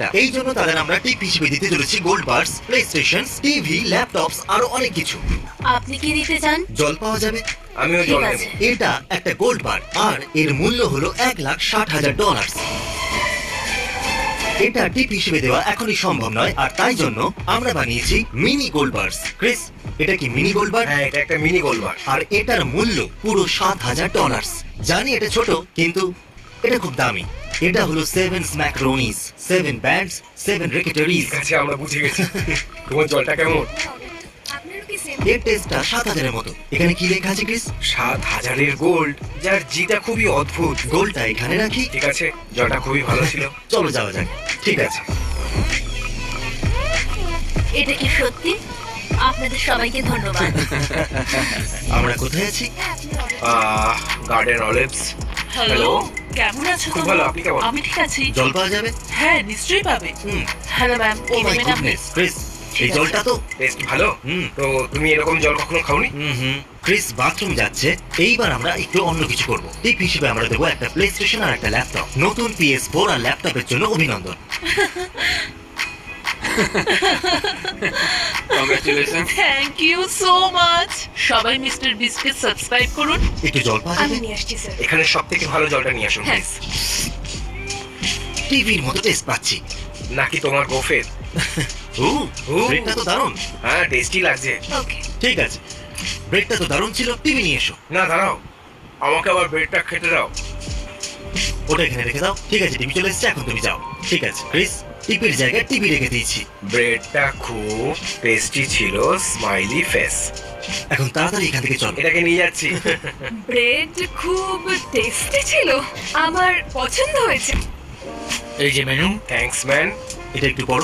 একটা। এই জন্য তাদের আমরা টিপ হিসেবে দিতে চলেছি gold bars PlayStation TV laptops আরও অনেক কিছু। আপনি কি দিতে চান? জল পাওয়া যাবে? আমিও জল নেব। এটা একটা গোল্ড বার আর এর মূল্য হলো এক লাখ ষাট হাজার ডলার এটা টিপ হিসেবে দেওয়া এখনই সম্ভব নয় আর তাই জন্য আমরা বানিয়েছি মিনি গোল্ড বার্স ক্রিস এটা কি মিনি গোল্ড বার হ্যাঁ এটা একটা মিনি গোলবার আর এটার মূল্য পুরো সাত হাজার ডলার জানি এটা ছোট কিন্তু এটা খুব দামি। এটা হলো সেভেন স্ম্যাক্রোনিস সেভেন ব্যান্ডস সেভেন রেকেটারিজ ঠিক আছে আমরা বুঝে গেছি। তোমার জলটা কেমন? আপনারও কি সেম এর টেস্টটা সাত হাজারের মতো এখানে কি লেখা আছে ক্রিস সাত হাজারের গোল্ড যার জিটা খুবই অদ্ভুত। গোল্ডটা এখানে রাখি। ঠিক আছে জলটা খুবই ভালো ছিল। চলো যাওয়া যাক। ঠিক আছে। এটা কি সত্যি? আপনাদের সবাইকে ধন্যবাদ। আমরা কোথায় আছি? Garden olives hello? কেমন আছো খুব ভালো, আপনি কেমন? আমি ঠিক আছি। জল পাওয়া যাবে? হ্যাঁ নিশ্চয়ই পাবে। হুম। Hello ma'am oh my goodness Chris এই জলটা তো বেশ ভালো। হুম। তো তুমি এরকম জল কখনো খাওনি? হুম হুম। ক্রিস বাথরুম যাচ্ছে। এইবার আমরা একটু অন্য কিছু করব। টিপ হিসেবে আমরা দেবো একটা প্লে স্টেশন আর একটা ল্যাপটপ নতুন পিএস ফোর আর ল্যাপটপের জন্য অভিনন্দন। Congratulation thank you so much সবাই মিস্টার বিস্কে সাবস্ক্রাইব করুন। একটু জল পাওয়া আমি যাবে নিয়ে আসছি স্যার। এখানে সব থেকে ভালো জলটা নিয়ে আসুন। প্লিজ টিভির মতো টেস্ট পাচ্ছি। নাকি তোমার গোফের? ও ও। ব্রেকটা তো দারুণ। হ্যাঁ টেস্টি লাগছে। ওকে ঠিক আছে। ব্রেকটা তো দারুণ ছিল টিভি নিয়ে এসো। না দাঁড়াও। আমাকে আবার ব্রেডটা খেতে দাও। ওটা এখানে রেখে দাও। ঠিক আছে টিভি চলে এসেছে এখন তুমি যাও। ঠিক আছে ক্রিস। টিভির জায়গায় টিভি রেখে দিয়েছি। ব্রেডটা খুব টেস্টি ছিল স্মাইলি ফেস এখন তাড়াতাড়ি এখান থেকে চলো। এটাকে নিয়ে যাচ্ছি। ব্রেড খুব টেস্টি ছিল আমার পছন্দ হয়েছে। এই যে মেনু থ্যাঙ্কস ম্যান এটা একটু বড়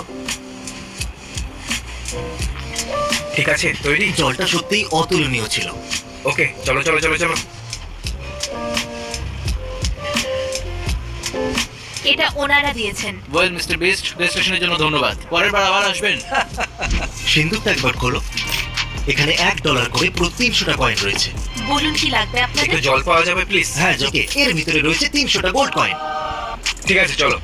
ঠিক আছে তৈরি। জলটা সত্যিই অতুলনীয় ছিল। ওকে চলো চলো চলো চলো। এটা ওনারা দিয়েছেন। ওয়েল মিস্টার বেস্ট প্লে জন্য ধন্যবাদ। পরের বার আবার আসবেন। সিন্ধুকটা একবার খোলো। এখানে এক ডলার করে পুরো তিনশোটা কয়েন রয়েছে। বলুন কি লাগবে একটু আপনাদের জল পাওয়া যাবে প্লিজ হ্যাঁ জকে এর ভিতরে রয়েছে তিনশোটা গোল্ড কয়েন ঠিক আছে চলো।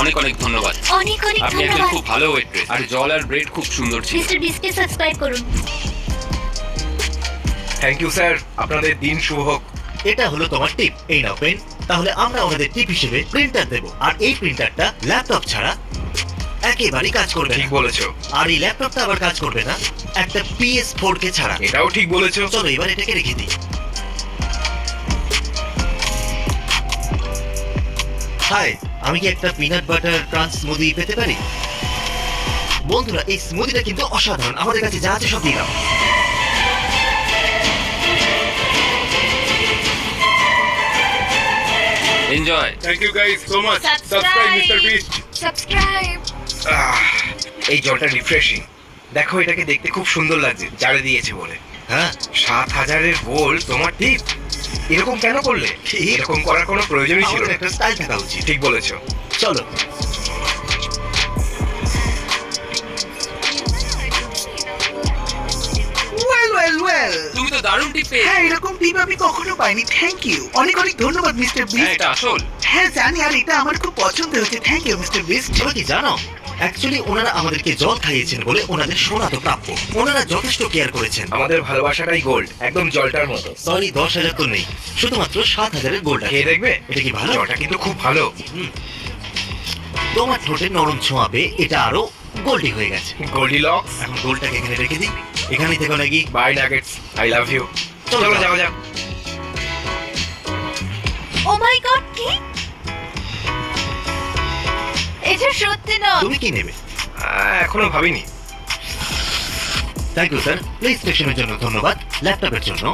অনেক অনেক ধন্যবাদ। অনেক অনেক আপনি একজন ধন্যবাদ। খুব ভালো ওয়েট্রেস আর জল আর ব্রেড খুব সুন্দর ছিল। মিস্টার বিস্কে সাবস্ক্রাইব করুন। থ্যাংক ইউ স্যার আপনাদের দিন শুভ হোক। এটা হলো তোমার টিপ এই নাও পেন তাহলে আমরা ওনাদের টিপ হিসেবে প্রিন্টার দেব। আর এই প্রিন্টারটা ল্যাপটপ ছাড়া একেবারেই কাজ করবে ঠিক বলেছ। আর এই ল্যাপটপটা আবার কাজ করবে না। একটা পিএস ফোর কে ছাড়া। এটাও ঠিক বলেছ। চলো এবার এটাকে রেখে দিই। হাই আমি কি একটা পিনাট বাটার ক্রাঞ্চ স্মুদি পেতে পারি? বন্ধুরা এই স্মুদিটা কিন্তু অসাধারণ। আমাদের কাছে যা আছে সব দিলাম enjoy thank you guys so much Subscribe. Subscribe এই জলটা রিফ্রেশিং দেখো এটাকে দেখতে খুব সুন্দর লাগছে জারে দিয়েছে বলে। হ্যাঁ? সাত হাজারের গোল তোমার টিপ এরকম কেন করলে? ঠিক। এরকম করার কোনো প্রয়োজনই ছিল না। একটা স্টাইল থাকা উচিত। ঠিক বলেছ। চলো। তো দারুণ টিপ পেয়ে হ্যাঁ এরকম টিপ আমি কখনো পাইনি। থ্যাংক ইউ অনেক অনেক ধন্যবাদ মিস্টার হ্যাঁ বিস্ট এটা আসল। হ্যাঁ জানি আর এটা আমার খুব পছন্দ হয়েছে। থ্যাংক ইউ মিস্টার বিস্ট কি জানো? অ্যাকচুয়ালি ওনারা আমাদেরকে জল খাইয়েছেন বলে ওনাদের সোনা তো প্রাপ্য। ওনারা যথেষ্ট কেয়ার করেছেন। আমাদের ভালোবাসাটাই গোল্ড একদম জলটার মতো। সরি দশ হাজার তো নেই। শুধুমাত্র সাত হাজারের গোল্ড আছে। খেয়ে দেখবে? এটা কি ভালো? জলটা কিন্তু খুব ভালো। তোমার ঠোঁটে নরম ছোঁয়াবে এটা আরও গোল্ডি হয়ে গেছে। গোল্ডি লক্স এখন গোল্ডটাকে এখানে রেখে দিই। এখানেই থেকো নাকি? Bye nuggets I love you চলো, চলো যাও। যাও ও মাই গড কি? এটা সত্যি না। তুমি কি নেবে? আহ, এখনও ভাবিনি। থ্যাংক ইউ স্যার প্লে স্টেশনের জন্য ধন্যবাদ। ল্যাপটপের জন্য।